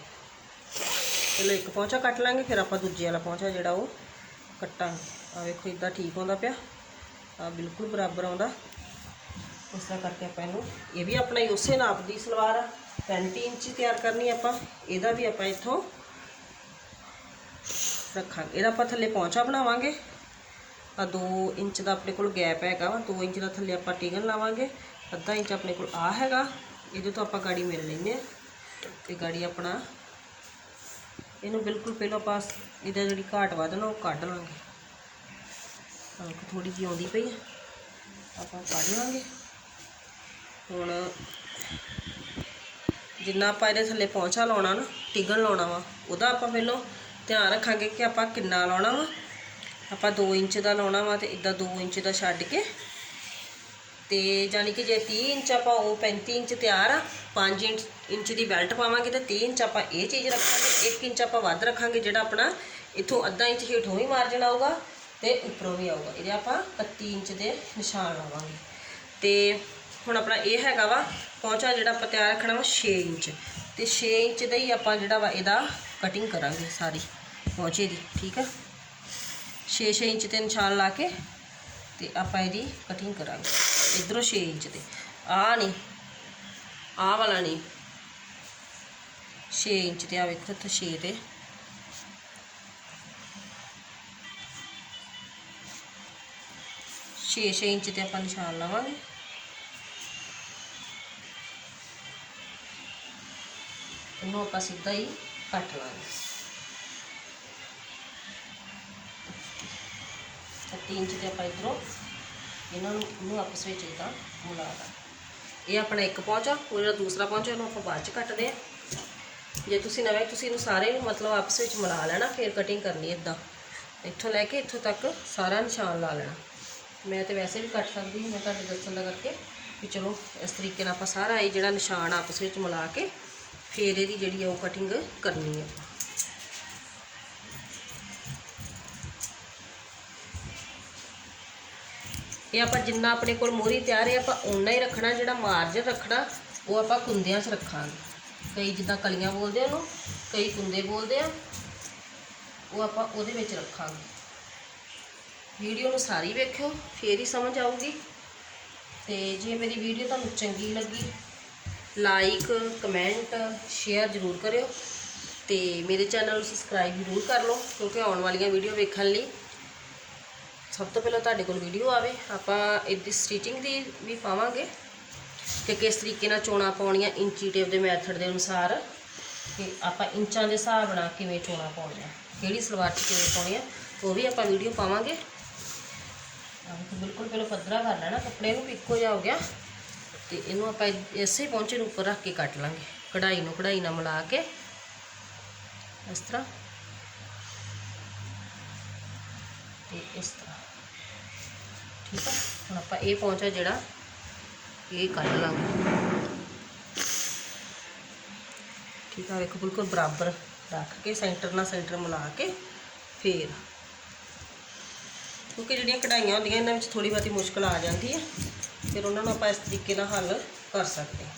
Speaker 1: ਪਹਿਲਾਂ ਇੱਕ ਪਹੁੰਚਾ ਕੱਟ ਲਾਂਗੇ, ਫਿਰ ਆਪਾਂ ਦੂਜੇ ਵਾਲਾ ਪਹੁੰਚਾ ਜਿਹੜਾ ਉਹ ਕੱਟਾਂਗੇ। ਆ ਵੇਖੋ, ਇਦਾਂ ਠੀਕ ਆਉਂਦਾ ਪਿਆ। ਆ ਬਿਲਕੁਲ ਬਰਾਬਰ ਆਉਂਦਾ। ਇਸ ਤਰ੍ਹਾਂ ਕਰਕੇ ਆਪਾਂ ਇਹਨੂੰ, ਇਹ ਵੀ ਆਪਣਾ ਹੀ ਉਸੇ ਨਾਪ ਦੀ ਸਲਵਾਰ ਆ। 35 ਇੰਚ ਤਿਆਰ ਕਰਨੀ ਆਪਾਂ। ਇਹਦਾ ਵੀ ਆਪਾਂ ਇੱਥੋਂ ਰੱਖਾਂਗੇ। ਇਹਦਾ ਆਪਾਂ ਥੱਲੇ ਪੌਂਚਾ ਬਣਾਵਾਂਗੇ। ਆ 2 ਇੰਚ ਦਾ ਆਪਣੇ ਕੋਲ ਗੈਪ ਹੈਗਾ ਵਾ। 2 ਇੰਚ ਦਾ ਥੱਲੇ ਆਪਾਂ ਟਿਗਨ ਲਾਵਾਂਗੇ। ਅੱਧਾ ਇੰਚ ਆਪਣੇ ਕੋਲ ਆ ਹੈਗਾ। ਇਹਦੇ ਤੋਂ ਆਪਾਂ ਗਾੜੀ ਮਿਲ ਲੈਂਦੇ ਆ ਤੇ ਗਾੜੀ ਆਪਣਾ ਇਹਨੂੰ ਬਿਲਕੁਲ ਪਹਿਲਾਂ ਆਪਾਂ ਇਹਦਾ ਜਿਹੜੀ ਘਾਟ ਵਧਣਾ, ਉਹ ਕੱਢ ਲਾਂਗੇ। ਕਣਕ ਥੋੜੀ ਜਿਹੀ ਆਉਂਦੀ ਪਈ ਆ। ਆਪਾਂ ਕੱਢ ਲਾਂਗੇ। ਹੁਣ ਜਿੰਨਾ ਆਪਾਂ ਇਹਦੇ ਥੱਲੇ ਪਹੁੰਚਾ ਲਾਉਣਾ ਨਾ ਟਿਗਣ ਲਾਉਣਾ ਵਾ, ਉਹਦਾ ਆਪਾਂ ਪਹਿਲਾਂ ਧਿਆਨ ਰੱਖਾਂਗੇ ਕਿ ਆਪਾਂ ਕਿੰਨਾ ਲਾਉਣਾ ਵਾ। ਆਪਾਂ 2 ਇੰਚ ਦਾ ਲਾਉਣਾ ਵਾ ਤੇ ਇਦਾਂ 2 ਇੰਚ ਦਾ ਛੱਡ ਕੇ। ਤੇ ਜਾਨੀ ਕਿ ਜੇ 30 ਇੰਚ ਆਪਾਂ ਉਹ 35 ਇੰਚ ਤਿਆਰ ਆ 5 ਇੰਚ ਇੰਚ ਦੀ ਬੈਲਟ ਪਾਵਾਂਗੇ ਤੇ 30 ਇੰਚ ਆਪਾਂ ਇਹ ਚੀਜ਼ ਰੱਖਾਂਗੇ 1 ਇੰਚ ਆਪਾਂ ਵੱਧ ਰੱਖਾਂਗੇ ਜਿਹੜਾ ਆਪਣਾ ਇੱਥੋਂ ਅੱਧਾ ਇੰਚ ਹੇਠੋਂ ਵੀ ਮਾਰਜਨ ਆਊਗਾ ਤੇ ਉੱਪਰੋਂ ਵੀ ਆਊਗਾ। ਇਹਦੇ ਆਪਾਂ 31 ਇੰਚ ਦੇ ਨਿਸ਼ਾਨ ਲਾਵਾਂਗੇ। ਤੇ ਹੁਣ ਆਪਣਾ ਇਹ ਹੈਗਾ ਵਾ, ਪਹੁੰਚਾ ਜਿਹੜਾ ਆਪਾਂ ਤਿਆਰ ਰੱਖਣਾ ਵਾ 6 ਇੰਚ। ਤੇ 6 ਇੰਚ ਦਾ ਹੀ ਆਪਾਂ ਜਿਹੜਾ ਵਾ ਇਹਦਾ ਕਟਿੰਗ ਕਰਾਂਗੇ ਸਾਰੀ ਪਹੁੰਚੇ ਦੀ, ਠੀਕ ਆ? 6 6 ਇੰਚ ਤੇ ਨਿਸ਼ਾਨ ਲਾ ਕੇ ਤੇ ਆਪਾਂ ਇਹਦੀ ਕਟਿੰਗ ਕਰਾਂਗੇ। ਇਧਰੋਂ 6 ਇੰਚ ਤੇ। ਆ ਨਹੀਂ ਆ ਵਾਲਾ ਨਹੀਂ 6 ਇੰਚ ਤੇ ਆ ਵੇਖੋ ਇੱਥੇ 6 ਤੇ। ਛੇ ਛੇ ਇੰਚ ਤੇ ਆਪਾਂ ਨਿਸ਼ਾਨ ਲਾਵਾਂਗੇ। ਇਹਨੂੰ ਆਪਾਂ ਸਿੱਧਾ ਹੀ ਕੱਟ ਲਾਂਗੇ 30 ਇੰਚ ਤੇ ਆਪਾਂ ਇਧਰੋਂ ਇਹਨਾਂ ਨੂੰ ਆਪਸ ਵਿੱਚ ਇਦਾਂ ਮਿਲਾ ਦਾਂ। ਇਹ ਆਪਣਾ ਇੱਕ ਪਹੁੰਚਾ ਉਹ ਜਿਹੜਾ ਦੂਸਰਾ ਪਹੁੰਚਾ ਇਹਨੂੰ ਆਪਾਂ ਬਾਅਦ ਚ ਕੱਟਦੇ ਆ। ਜੇ ਤੁਸੀਂ ਨਵੇਂ, ਤੁਸੀਂ ਇਹਨੂੰ ਸਾਰੇ ਨੂੰ ਮਤਲਬ ਆਪਸ ਵਿੱਚ ਮਿਲਾ ਲੈਣਾ, ਫਿਰ ਕਟਿੰਗ ਕਰਨੀ ਇਦਾਂ ਇੱਥੋਂ ਲੈ ਕੇ ਇੱਥੋਂ ਤੱਕ ਸਾਰਾ ਨਿਸ਼ਾਨ ਲਾ ਲੈਣਾ। ਮੈਂ ਤੇ ਵੈਸੇ ਵੀ ਕੱਟ ਸਕਦੀ ਹਾਂ, ਮੈਂ ਤੁਹਾਡੇ ਦੱਸਣ ਦਾ ਕਰਕੇ ਵੀ ਚਲੋ, ਇਸ ਤਰੀਕੇ ਨਾਲ ਆਪਾਂ ਸਾਰਾ ਇਹ ਜਿਹੜਾ ਨਿਸ਼ਾਨ ਆਪਸ ਵਿੱਚ ਮਿਲਾ ਕੇ ਫਿਰ ਇਹਦੀ ਜਿਹੜੀ ਆ ਉਹ ਕਟਿੰਗ ਕਰਨੀ ਹੈ ਇਹ ਆਪਾਂ ਜਿੰਨਾ ਆਪਣੇ ਕੋਲ ਮੋਹਰੀ ਤਿਆਰ ਹੈ, ਆਪਾਂ ਓਨਾ ਹੀ ਰੱਖਣਾ, ਜਿਹੜਾ ਮਾਰਜਨ ਰੱਖਣਾ, ਉਹ ਆਪਾਂ ਕੁੰਦਿਆਂ 'ਚ ਰੱਖਾਂਗੇ। ਕਈ ਜਿੱਦਾਂ ਕਲੀਆਂ ਬੋਲਦੇ ਉਹਨੂੰ, ਕਈ ਕੁੰਦੇ ਬੋਲਦੇ ਆ, ਉਹ ਆਪਾਂ ਉਹਦੇ ਵਿੱਚ ਰੱਖਾਂਗੇ। ਵੀਡੀਓ ਨੂੰ ਸਾਰੀ ਵੇਖਿਓ, ਫੇਰ ਹੀ ਸਮਝ ਆਊਗੀ। ਤੇ ਜੇ ਮੇਰੀ ਵੀਡੀਓ ਤੁਹਾਨੂੰ ਚੰਗੀ ਲੱਗੀ ਲਾਈਕ ਕਮੈਂਟ ਸ਼ੇਅਰ ਜ਼ਰੂਰ ਕਰਿਓ ਤੇ ਮੇਰੇ ਚੈਨਲ ਨੂੰ ਸਬਸਕ੍ਰਾਈਬ ਜ਼ਰੂਰ ਕਰ ਲਓ ਕਿਉਂਕਿ ਆਉਣ ਵਾਲੀਆਂ ਵੀਡੀਓ ਵੇਖਣ ਲਈ ਸਭ ਤੋਂ ਪਹਿਲਾਂ ਤੁਹਾਡੇ ਕੋਲ ਵੀਡੀਓ ਆਵੇ। ਆਪਾਂ ਇਹਦੀ ਸਟਿਚਿੰਗ ਦੀ ਵੀ ਪਾਵਾਂਗੇ ਕਿ ਕਿਸ ਤਰੀਕੇ ਨਾਲ ਚੋਣਾ ਪਾਉਣੀਆਂ, ਇੰਚੀ ਟੇਪ ਦੇ ਮੈਥਡ ਦੇ ਅਨੁਸਾਰ ਕਿ ਆਪਾਂ ਇੰਚਾਂ ਦੇ ਹਿਸਾਬ ਨਾਲ ਕਿਵੇਂ ਚੋਣਾ ਪਾਉਣੀਆਂ, ਕਿਹੜੀ ਸਲਵਾਰ 'ਚ ਕਿਵੇਂ ਪਾਉਣੀ ਆ ਉਹ ਵੀ ਆਪਾਂ ਵੀਡੀਓ ਪਾਵਾਂਗੇ। ਬਿਲਕੁਲ ਪਹਿਲਾਂ ਪੱਧਰਾ ਕਰ ਲੈਣਾ, ਕੱਪੜੇ ਨੂੰ ਵੀ ਇੱਕੋ ਜਿਹਾ ਹੋ ਗਿਆ। ਤੇ ਇਹਨੂੰ ਆਪਾਂ ਇਸੇ ਪਹੁੰਚੇ ਨੂੰ ਉੱਪਰ ਰੱਖ ਕੇ ਕੱਟ ਲਾਂਗੇ। ਕਢਾਈ ਨੂੰ ਕਢਾਈ ਨਾਲ ਮਿਲਾ ਕੇ ਇਸ ਤਰ੍ਹਾਂ। ਤੇ ਇਸ ਤਰ੍ਹਾਂ। ਠੀਕ ਆ? ਹੁਣ ਆਪਾਂ ਇਹ ਪਹੁੰਚਾ ਜਿਹੜਾ, ਇਹ ਕੱਢ ਲਾਂਗੇ। ਠੀਕ ਆ? ਵੇਖੋ, ਬਿਲਕੁਲ ਬਰਾਬਰ ਰੱਖ ਕੇ, ਸੈਂਟਰ ਨਾਲ ਸੈਂਟਰ ਮਿਲਾ ਕੇ ਫੇਰ। ਕਿਉਂਕਿ ਜਿਹੜੀਆਂ ਕਢਾਈਆਂ ਹੁੰਦੀਆਂ, ਇਹਨਾਂ ਵਿੱਚ ਥੋੜੀ ਬਹੁਤੀ ਮੁਸ਼ਕਲ ਆ ਜਾਂਦੀ ਹੈ ਫਿਰ ਉਹਨਾਂ ਨੂੰ ਆਪਾਂ ਇਸ ਤਰੀਕੇ ਨਾਲ ਹੱਲ ਕਰ ਸਕਦੇ ਹਾਂ।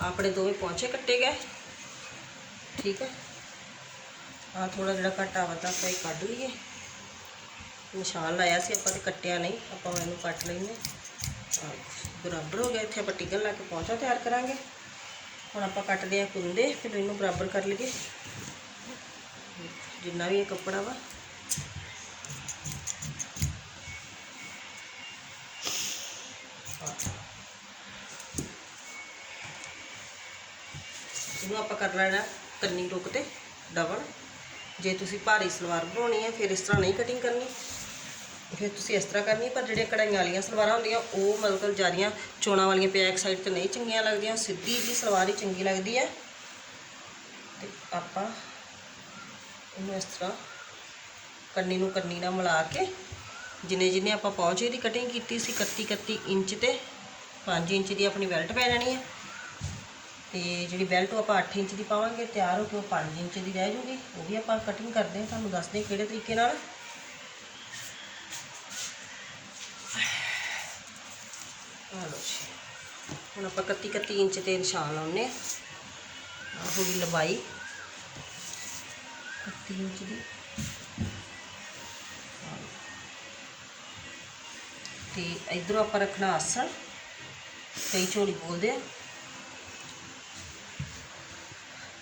Speaker 1: ਆਪਣੇ ਦੋਵੇਂ ਪਹੁੰਚੇ ਕੱਟੇ ਗਏ। ਠੀਕ ਹੈ। ਆ ਥੋੜਾ ਜਿਹੜਾ ਘਟਾ ਵਤਾ ਆਪਾਂ ਇਹ ਕੱਢ ਲਈਏ। ਨਿਸ਼ਾਨ ਲਾਇਆ ਸੀ ਆਪਾਂ ਤੇ ਕੱਟਿਆ ਨਹੀਂ। ਆਪਾਂ ਇਹਨੂੰ ਕੱਟ ਲੈਂਦੇ ਹਾਂ। ਬਰਾਬਰ ਹੋ ਗਿਆ। ਇੱਥੇ ਆਪਾਂ ਟਿਕਨ ਲਾ ਕੇ ਪਹੁੰਚਾ ਤਿਆਰ ਕਰਾਂਗੇ। ਹੁਣ ਆਪਾਂ ਕੱਟਦੇ ਆ ਕੁੰਦੇ ਫਿਰ ਇਹਨੂੰ ਬਰਾਬਰ ਕਰ ਲਈਏ। ਜਿੰਨਾ ਵੀ ਇਹ ਕੱਪੜਾ ਵਾ। ਇਹਨੂੰ ਆਪਾਂ ਕਰ ਲੈਣਾ ਕੰਨੀ ਰੁਕ ਤੇ ਡਬਲ। ਜੇ ਤੁਸੀਂ ਭਾਰੀ ਸਲਵਾਰ ਬਣਾਉਣੀ ਹੈ, ਫਿਰ ਇਸ ਤਰ੍ਹਾਂ ਨਹੀਂ ਕਟਿੰਗ ਕਰਨੀ। ਫਿਰ ਤੁਸੀਂ ਇਸ ਤਰ੍ਹਾਂ ਕਰਨੀ, ਪਰ ਜਿਹੜੀਆਂ ਕਢਾਈਆਂ ਵਾਲੀਆਂ ਸਲਵਾਰਾਂ ਹੁੰਦੀਆਂ, ਉਹ ਮਤਲਬ ਜਾਰੀਆਂ ਚੋਣਾਂ ਵਾਲੀਆਂ ਬੈਕ ਸਾਈਡ ਤੇ ਨਹੀਂ ਚੰਗੀਆਂ ਲੱਗਦੀਆਂ, ਸਿੱਧੀ ਜੀ ਸਲਵਾਰ ਹੀ ਚੰਗੀ ਲੱਗਦੀ ਹੈ। ਤੇ ਆਪਾਂ ਇਹਨੂੰ ਇਸ ਤਰ੍ਹਾਂ ਕੰਨੀ ਨੂੰ ਕੰਨੀ ਨਾਲ ਮਿਲਾ ਕੇ, ਜਿੰਨੇ ਜਿੰਨੇ ਆਪਾਂ ਪਹੁੰਚੇ ਦੀ ਕਟਿੰਗ ਕੀਤੀ ਸੀ 31 31 ਇੰਚ ਤੇ 5 ਇੰਚ ਦੀ ਆਪਣੀ ਬੈਲਟ ਪੈ ਜਾਣੀ ਹੈ। ਤੇ ਜਿਹੜੀ ਬੈਲਟ ਉਹ ਆਪਾਂ 8 ਇੰਚ ਦੀ ਪਾਵਾਂਗੇ, ਤਿਆਰ ਹੋ ਕੇ ਉਹ 5 ਇੰਚ ਦੀ ਰਹਿ ਜੂਗੀ, ਉਹ ਵੀ ਆਪਾਂ ਕਟਿੰਗ ਕਰਦੇ ਹਾਂ, ਤੁਹਾਨੂੰ ਦੱਸਦੇ ਕਿਹੜੇ ਤਰੀਕੇ ਨਾਲ। ਆ ਲਓ ਜੀ। ਹੁਣ ਆਪਾਂ 31 31 ਇੰਚ ਤੇ ਨਿਸ਼ਾਨ ਲਾਉਨੇ ਆ ਆਹ ਹੋ ਗਈ ਲੰਬਾਈ। 31 ਇੰਚ ਦੀ। ਤੇ ਇਧਰੋਂ ਆਪਾਂ ਰੱਖਣਾ ਆਸਣ। ਕਈ ਝੋਲੀ ਬੋਲਦੇ ਆ।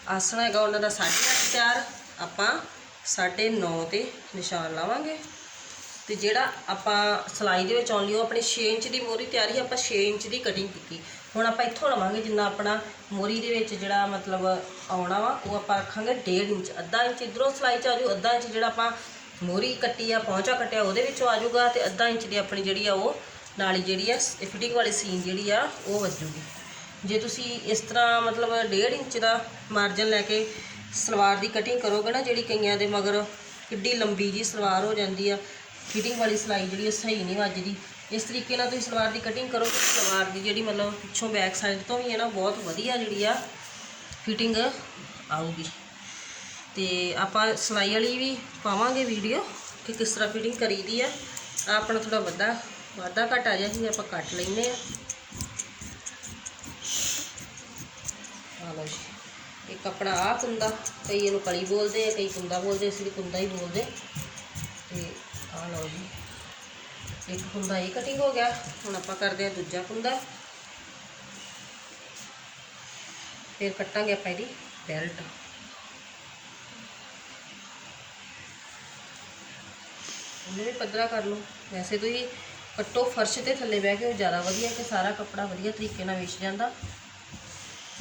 Speaker 1: ਆਸਣ ਹੈਗਾ ਉਹਨਾਂ ਦਾ 8.5 ਤਿਆਰ। ਆਪਾਂ 9.5 ਤੇ ਨਿਸ਼ਾਨ ਲਾਵਾਂਗੇ। ਤੇ ਜਿਹੜਾ ਆਪਾਂ ਸਲਾਈ ਦੇ ਵਿੱਚ ਆਉਣ ਉਹ ਆਪਣੀ 6 ਇੰਚ ਦੀ ਮੋਰੀ ਤਿਆਰੀ ਆਪਾਂ 6 ਇੰਚ ਦੀ ਕਟਿੰਗ ਕੀਤੀ। ਹੁਣ ਆਪਾਂ ਇੱਥੋਂ ਲਵਾਂਗੇ ਜਿੰਨਾ ਆਪਣਾ ਮੋਰੀ ਦੇ ਵਿੱਚ ਜਿਹੜਾ ਮਤਲਬ ਆਉਣਾ ਵਾ, ਉਹ ਆਪਾਂ ਰੱਖਾਂਗੇ 1.5 ਇੰਚ। ਅੱਧਾ ਇੰਚ ਇਧਰੋਂ ਸਲਾਈ ਚ ਆ ਜਾਊ, ਅੱਧਾ ਇੰਚ ਜਿਹੜਾ ਆਪਾਂ ਮੋਰੀ ਕੱਟੀ ਆ ਪਹੁੰਚਾ ਕੱਟਿਆ, ਉਹਦੇ ਵਿੱਚੋਂ ਆ ਜਾਊਗਾ ਤੇ ਅੱਧਾ ਇੰਚ ਦੀ ਆਪਣੀ ਜਿਹੜੀ ਆ ਉਹ ਨਾਲੀ ਜਿਹੜੀ ਆ ਫਿਟਿੰਗ ਵਾਲੀ ਸੀਨ ਜਿਹੜੀ ਆ, ਉਹ ਵੱਜੂਗੀ। ਜੇ ਤੁਸੀਂ ਇਸ ਤਰ੍ਹਾਂ ਮਤਲਬ 1.5 ਇੰਚ ਦਾ ਮਾਰਜਨ ਲੈ ਕੇ ਸਲਵਾਰ ਦੀ ਕਟਿੰਗ ਕਰੋਗੇ ਨਾ, ਜਿਹੜੀ ਕਈਆਂ ਦੇ ਮਗਰ ਕਿੱਡੀ ਲੰਬੀ ਜੀ ਸਲਵਾਰ ਹੋ ਜਾਂਦੀ ਆ ਫਿਟਿੰਗ ਵਾਲੀ ਸਲਾਈ ਜਿਹੜੀ ਉਹ ਸਹੀ ਨਹੀਂ ਵੱਜਦੀ। ਇਸ ਤਰੀਕੇ ਨਾਲ ਤੁਸੀਂ ਸਲਵਾਰ ਦੀ ਕਟਿੰਗ ਕਰੋਗੇ ਸਲਵਾਰ ਦੀ ਜਿਹੜੀ ਮਤਲਬ ਪਿੱਛੋਂ ਬੈਕ ਸਾਈਡ ਤੋਂ ਵੀ ਹੈ ਨਾ, ਬਹੁਤ ਵਧੀਆ ਜਿਹੜੀ ਆ ਫਿਟਿੰਗ ਆਊਗੀ। ਤੇ ਆਪਾਂ ਸਲਾਈ ਵਾਲੀ ਵੀ ਪਾਵਾਂਗੇ ਵੀਡੀਓ ਕਿ ਕਿਸ ਤਰ੍ਹਾਂ ਫਿਟਿੰਗ ਕਰੀਦੀ ਆ। ਆਹ ਆਪਣਾ ਥੋੜਾ ਵੱਡਾ ਵਾਧਾ ਘਟ ਆ ਜਾਏ ਆਪਾਂ ਕੱਟ ਲੈਨੇ ਆ। ਆ ਲਓ ਜੀ, ਇੱਕ ਆਪਣਾ ਆਹ ਕੁੰਦਾ ਕਈ ਇਹਨੂੰ ਕਲੀ ਬੋਲਦੇ ਆ, ਕਈ ਕੁੰਦਾ ਬੋਲਦੇ ਅਸੀਂ ਵੀ ਕੁੰਦਾ ਹੀ ਬੋਲਦੇ। ਤੇ ਆ ਲਓ ਜੀ। ਇੱਕ ਕੁੰਦਾ ਇਹ ਕਟਿੰਗ ਹੋ ਗਿਆ। ਹੁਣ ਆਪਾਂ ਕਰਦੇ ਆ ਦੂਜਾ ਕੁੰਦਾ ਫਿਰ ਕੱਟਾਂਗੇ ਆਪਾਂ ਇਹਦੀ ਬੈਲਟ ਉਹਨੇ ਵੀ ਪੱਧਰਾ ਕਰ ਲਓ। ਵੈਸੇ ਤੁਸੀਂ ਕੱਟੋ ਫਰਸ਼ ਤੇ ਥੱਲੇ ਬਹਿ ਕੇ, ਉਹ ਜ਼ਿਆਦਾ ਵਧੀਆ ਕਿ ਸਾਰਾ ਕੱਪੜਾ ਵਧੀਆ ਤਰੀਕੇ ਨਾਲ ਵਿਛ ਜਾਂਦਾ।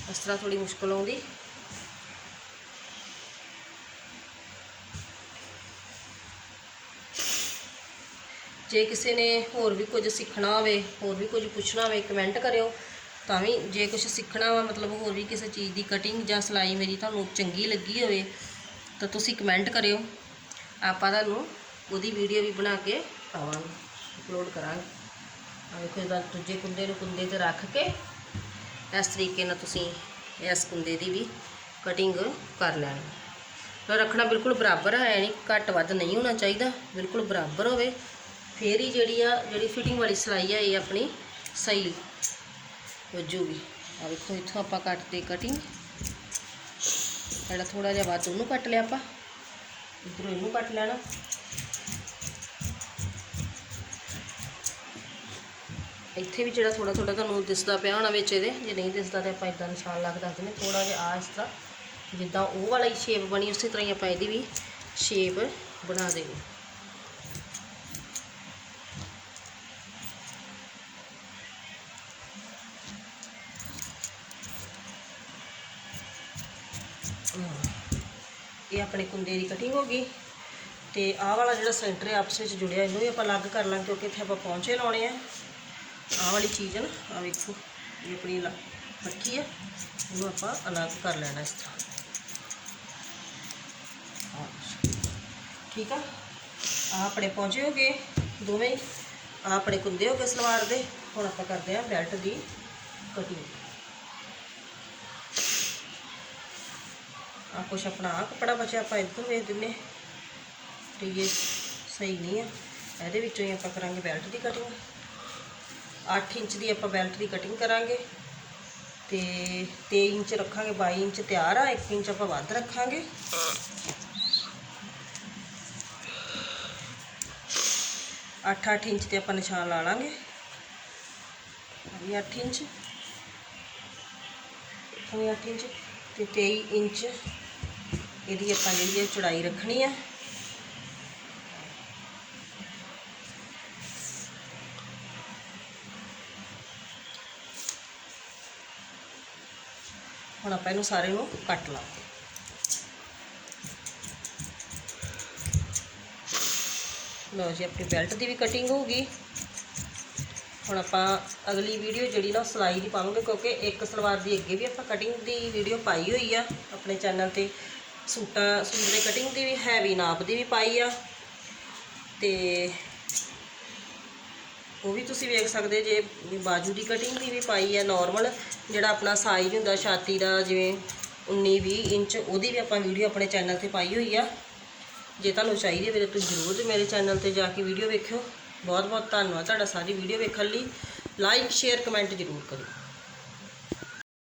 Speaker 1: ਇਸ ਤਰ੍ਹਾਂ ਥੋੜੀ ਮੁਸ਼ਕਲ ਆਉਂਦੀ। ਜੇ ਕਿਸੇ ਨੇ ਹੋਰ ਵੀ ਕੁਝ ਸਿੱਖਣਾ ਹੋਵੇ, ਹੋਰ ਵੀ ਕੁਝ ਪੁੱਛਣਾ ਹੋਵੇ ਕਮੈਂਟ ਕਰਿਓ। ਤਾਂ ਵੀ ਜੇ ਕੁਝ ਸਿੱਖਣਾ ਵਾ, ਮਤਲਬ ਹੋਰ ਵੀ ਕਿਸੇ ਚੀਜ਼ ਦੀ ਕਟਿੰਗ ਜਾਂ ਸਿਲਾਈ ਮੇਰੀ ਤੁਹਾਨੂੰ ਚੰਗੀ ਲੱਗੀ ਹੋਵੇ, ਤਾਂ ਤੁਸੀਂ ਕਮੈਂਟ ਕਰਿਓ। ਆਪਾਂ ਤੁਹਾਨੂੰ ਉਹਦੀ ਵੀਡੀਓ ਵੀ ਬਣਾ ਕੇ ਪਾਵਾਂਗੇ ਅਪਲੋਡ ਕਰਾਂਗੇ। ਆ ਵੇਖੋ, ਇਹਦਾ ਦੂਜੇ ਕੁੰਦੇ ਨੂੰ ਕੁੰਦੇ ਤੇ ਰੱਖ ਕੇ ਇਸ ਤਰੀਕੇ ਨਾਲ ਤੁਸੀਂ ਇਸ ਕੁੰਦੇ ਦੀ ਵੀ ਕਟਿੰਗ ਕਰ ਲੈਣੀ। ਰੱਖਣਾ ਬਿਲਕੁਲ ਬਰਾਬਰ ਹੈ ਨਹੀਂ ਘੱਟ ਵੱਧ ਨਹੀਂ ਹੋਣਾ ਚਾਹੀਦਾ, ਬਿਲਕੁਲ ਬਰਾਬਰ ਹੋਵੇ। ਫੇਰ ਹੀ ਜਿਹੜੀ ਆ, ਜਿਹੜੀ ਫਿਟਿੰਗ ਵਾਲੀ ਸਿਲਾਈ ਆ, ਇਹ ਆਪਣੀ ਸਹੀ ਵੱਜੂਗੀ। ਆ ਵੇਖੋ, ਇੱਥੋਂ ਆਪਾਂ ਕੱਟਦੇ ਕਟਿੰਗ ਜਿਹੜਾ ਥੋੜਾ ਜਿਹਾ ਵੱਧ ਉਹਨੂੰ ਕੱਟ ਲਿਆ ਆਪਾਂ। ਇੱਧਰੋਂ ਇਹਨੂੰ ਕੱਟ ਲੈਣਾ। ਇੱਥੇ ਵੀ ਜਿਹੜਾ ਥੋੜਾ ਥੋੜਾ ਤੁਹਾਨੂੰ ਦਿਸਦਾ ਪਿਆ ਹੋਣਾ ਵਿੱਚ ਇਹਦੇ, ਜੇ ਨਹੀਂ ਦਿਸਦਾ ਤੇ ਆਪਾਂ ਇਦਾਂ ਨਿਸ਼ਾਨ ਲੱਗ ਦੱਸਦੇ ਨੇ ਥੋੜਾ ਜਿਹਾ ਆ ਇਸ ਤਰ੍ਹਾਂ, ਜਿੱਦਾਂ ਉਹ ਵਾਲਾ ਹੀ ਸ਼ੇਪ ਬਣੀ, ਉਸੇ ਤਰ੍ਹਾਂ ਹੀ ਆਪਾਂ ਇਹਦੀ ਵੀ ਸ਼ੇਪ ਬਣਾ ਦੇਣੀ ਇਹ ਆਪਣੇ ਕੁੰਦੇ ਦੀ ਕਟਿੰਗ ਹੋ ਗਈ ਤੇ ਆਹ ਵਾਲਾ ਜਿਹੜਾ ਸੈਂਟਰ ਹੈ, ਆਪਸ ਵਿੱਚ ਜੁੜਿਆ, ਇਹਨੂੰ ਵੀ ਆਪਾਂ ਅਲੱਗ ਕਰ ਲਾਂਗੇ ਕਿਉਂਕਿ ਇੱਥੇ ਆਪਾਂ ਪਹੁੰਚੇ ਲਾਉਣੇ ਆ। ਆਹ ਵਾਲੀ ਚੀਜ਼ ਹੈ ਨਾ ਆ ਵੇਖੋ, ਇਹ ਆਪਣੀ ਲ- ਰੱਖੀ ਆ ਇਹਨੂੰ ਆਪਾਂ ਅਲੱਗ ਕਰ ਲੈਣਾ ਇਸ ਤਰ੍ਹਾਂ। ਠੀਕ ਆ? ਆ ਆਪਣੇ ਪਹੁੰਚੇ ਹੋ ਗਏ ਦੋਵੇਂ ਆ ਆਪਣੇ ਕੁੰਦੇ ਹੋ ਗਏ ਸਲਵਾਰ ਦੇ। ਹੁਣ ਆਪਾਂ ਕਰਦੇ ਆ ਬੈਲਟ ਦੀ ਕਟਿੰਗ ਆ ਕੁਛ ਆਪਣਾ ਆ ਕੱਪੜਾ ਬਚਿਆ, ਆਪਾਂ ਇੱਧਰ ਵੇਚ ਦਿੰਨੇ ਤੇ ਇਹ ਸਹੀ ਨਹੀਂ ਆ। ਇਹਦੇ ਵਿੱਚੋਂ ਹੀ ਆਪਾਂ ਕਰਾਂਗੇ ਬੈਲਟ ਦੀ ਕਟਿੰਗ 8 ਇੰਚ ਦੀ ਆਪਾਂ ਬੈਲਟ ਦੀ ਕਟਿੰਗ ਕਰਾਂਗੇ। ਤੇ 23 ਇੰਚ ਰੱਖਾਂਗੇ 22 ਇੰਚ ਤਿਆਰ ਆ 1 ਇੰਚ ਆਪਾਂ ਵੱਧ ਰੱਖਾਂਗੇ। ਅੱਠ ਅੱਠ ਇੰਚ ਤੇ ਆਪਾਂ ਨਿਸ਼ਾਨ ਲਾ ਲਾਂਗੇ। ਇਹ 8 ਇੰਚ। ਇਹ 8 ਇੰਚ ਤੇ 23 ਇੰਚ। ਇਹਦੀ ਆਪਾਂ ਜਿਹੜੀ ਹੈ ਚੌੜਾਈ ਰੱਖਣੀ ਆ। ਹੁਣ ਆਪਾਂ ਇਹਨੂੰ ਸਾਰੇ ਨੂੰ ਕੱਟ ਲਾਂਗੇ ਲਓ ਜੀ, ਆਪਣੀ ਬੈਲਟ ਦੀ ਵੀ ਕਟਿੰਗ ਹੋਊਗੀ। ਹੁਣ ਆਪਾਂ ਅਗਲੀ ਵੀਡੀਓ ਜਿਹੜੀ ਨਾ ਸਿਲਾਈ ਦੀ ਪਾਵਾਂਗੇ, ਕਿਉਂਕਿ ਇੱਕ ਸਲਵਾਰ ਦੀ ਅੱਗੇ ਵੀ ਆਪਾਂ ਕਟਿੰਗ ਦੀ ਵੀਡੀਓ ਪਾਈ ਹੋਈ ਆ ਆਪਣੇ ਚੈਨਲ ਤੇ। ਸੂਟਾਂ ਸੂਟ ਦੇ ਕਟਿੰਗ ਦੀ ਵੀ ਹੈਵੀ ਨਾਪ ਦੀ ਵੀ ਪਾਈ ਆ। ਤੇ ਉਹ ਵੀ ਤੁਸੀਂ ਵੇਖ ਸਕਦੇ ਜੇ ਬਾਜੂ ਦੀ ਕਟਿੰਗ ਦੀ ਵੀ ਪਾਈ ਆ ਨਾਰਮਲ ਜਿਹੜਾ ਆਪਣਾ ਸਾਈਜ਼ ਹੁੰਦਾ ਛਾਤੀ ਦਾ ਜਿਵੇਂ 19 20 ਇੰਚ, ਉਹਦੀ ਵੀ ਆਪਾਂ ਵੀਡੀਓ ਆਪਣੇ ਚੈਨਲ ਤੇ ਪਾਈ ਹੋਈ ਆ। ਜੇ ਤੁਹਾਨੂੰ ਚਾਹੀਦੀ ਹੈ ਤੁਸੀਂ ਜ਼ਰੂਰ ਮੇਰੇ ਚੈਨਲ ਤੇ ਜਾ ਕੇ ਵੀਡੀਓ ਵੇਖਿਓ। ਬਹੁਤ ਬਹੁਤ ਧੰਨਵਾਦ ਤੁਹਾਡਾ ਸਾਰੀ ਵੀਡੀਓ ਵੇਖਣ ਲਈ। ਲਾਈਕ ਸ਼ੇਅਰ ਕਮੈਂਟ ਜ਼ਰੂਰ ਕਰੋ